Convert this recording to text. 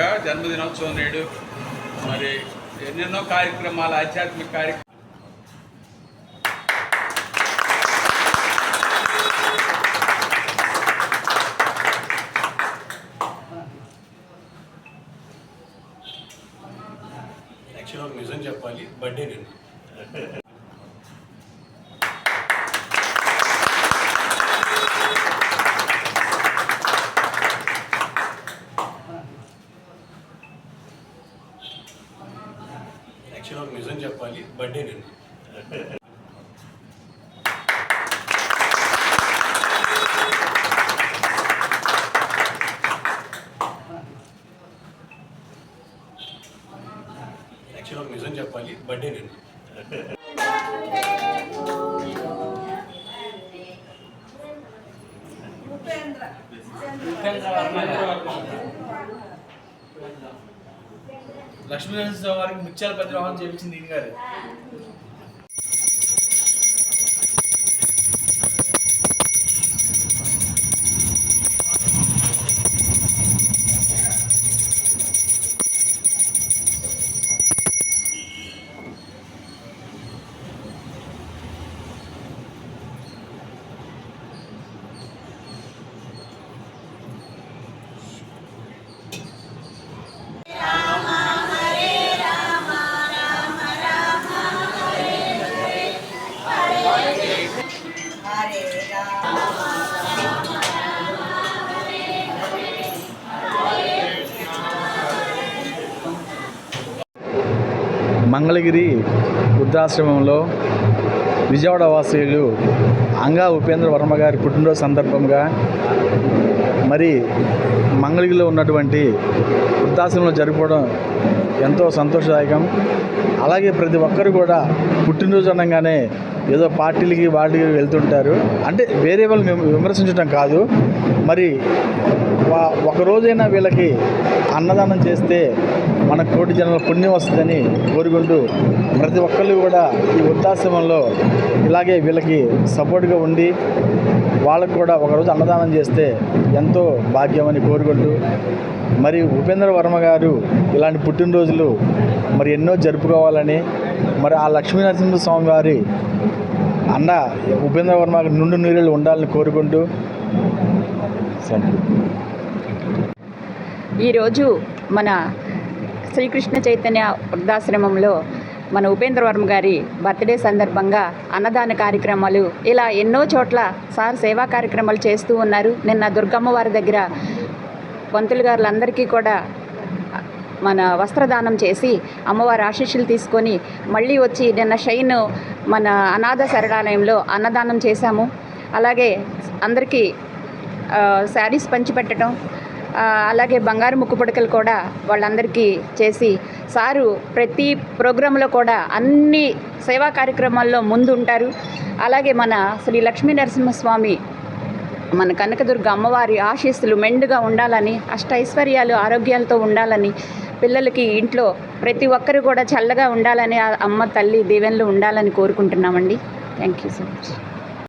యొక్క జన్మదినోత్సవం నేడు మరి ఎన్నెన్నో కార్యక్రమాలు ఆధ్యాత్మిక కార్యక్రమాలు. యాక్చువల్ నిజం చెప్పాలి. బర్త్డే నేను యాక్చువల్గా ఒక నిజం చెప్పాలి బర్త్డే నిన్న యాక్చువల్గా ఒక నిజం చెప్పాలి బర్త్డే నిన్న ఉపేంద్ర నేను లక్ష్మీనరసింహ వారికి ముత్యాల ప్రతిరోహం చేయించింది దీని గారు. మంగళగిరి వృద్ధాశ్రమంలో విజయవాడ వాసీయులు అంగా ఉపేంద్ర వర్మ గారి పుట్టినరోజు సందర్భంగా మరి మంగళగిరిలో ఉన్నటువంటి వృద్ధాశ్రమంలో జరుపుకోవడం ఎంతో సంతోషదాయకం. అలాగే ప్రతి ఒక్కరు కూడా పుట్టినరోజు అనగానే ఏదో పార్టీలకి వాటికి వెళ్తుంటారు. అంటే వేరే వాళ్ళని విమర్శించడం కాదు. మరి ఒకరోజైనా ఒక రోజైనా వీళ్ళకి అన్నదానం చేస్తే మన కోటి జనాల పుణ్యం వస్తుందని కోరుకుంటూ ప్రతి ఒక్కళ్ళు కూడా ఈ వృద్ధాశ్రమంలో ఇలాగే వీళ్ళకి సపోర్ట్గా ఉండి వాళ్ళకు కూడా ఒకరోజు అన్నదానం చేస్తే ఎంతో భాగ్యమని కోరుకుంటూ మరి ఉపేంద్ర వర్మ గారు ఇలాంటి పుట్టినరోజులు మరి ఎన్నో జరుపుకోవాలని మరి ఆ లక్ష్మీనరసింహస్వామి స్వామి వారి అన్న ఉపేంద్ర వర్మ గారి నుండి నీళ్ళు ఉండాలని కోరుకుంటూ ఈరోజు మన శ్రీకృష్ణ చైతన్య వృద్ధాశ్రమంలో మన ఉపేంద్ర వర్మ గారి బర్త్డే సందర్భంగా అన్నదాన కార్యక్రమాలు ఇలా ఎన్నో చోట్ల సార్ సేవా కార్యక్రమాలు చేస్తూ ఉన్నారు. నిన్న దుర్గమ్మ వారి దగ్గర పంతులు గారులందరికీ కూడా మన వస్త్రదానం చేసి అమ్మవారి ఆశీస్సులు తీసుకొని మళ్ళీ వచ్చి నిన్న షైన్ మన అనాథ శరణాలయంలో అన్నదానం చేశాము. అలాగే అందరికీ శారీస్ పంచిపెట్టడం అలాగే బంగారు ముక్కు పుడకలు కూడా వాళ్ళందరికీ చేసి సారు ప్రతి ప్రోగ్రాంలో కూడా అన్ని సేవా కార్యక్రమాల్లో ముందు ఉంటారు అలాగే మన శ్రీ లక్ష్మీ నరసింహస్వామి మన కనకదుర్గ అమ్మవారి ఆశీస్సులు మెండుగా ఉండాలని అష్టైశ్వర్యాలు ఆరోగ్యాలతో ఉండాలని పిల్లలకి ఇంట్లో ప్రతి ఒక్కరు కూడా చల్లగా ఉండాలని అమ్మ తల్లి దీవెనలు ఉండాలని కోరుకుంటున్నామండి. Thank you so much.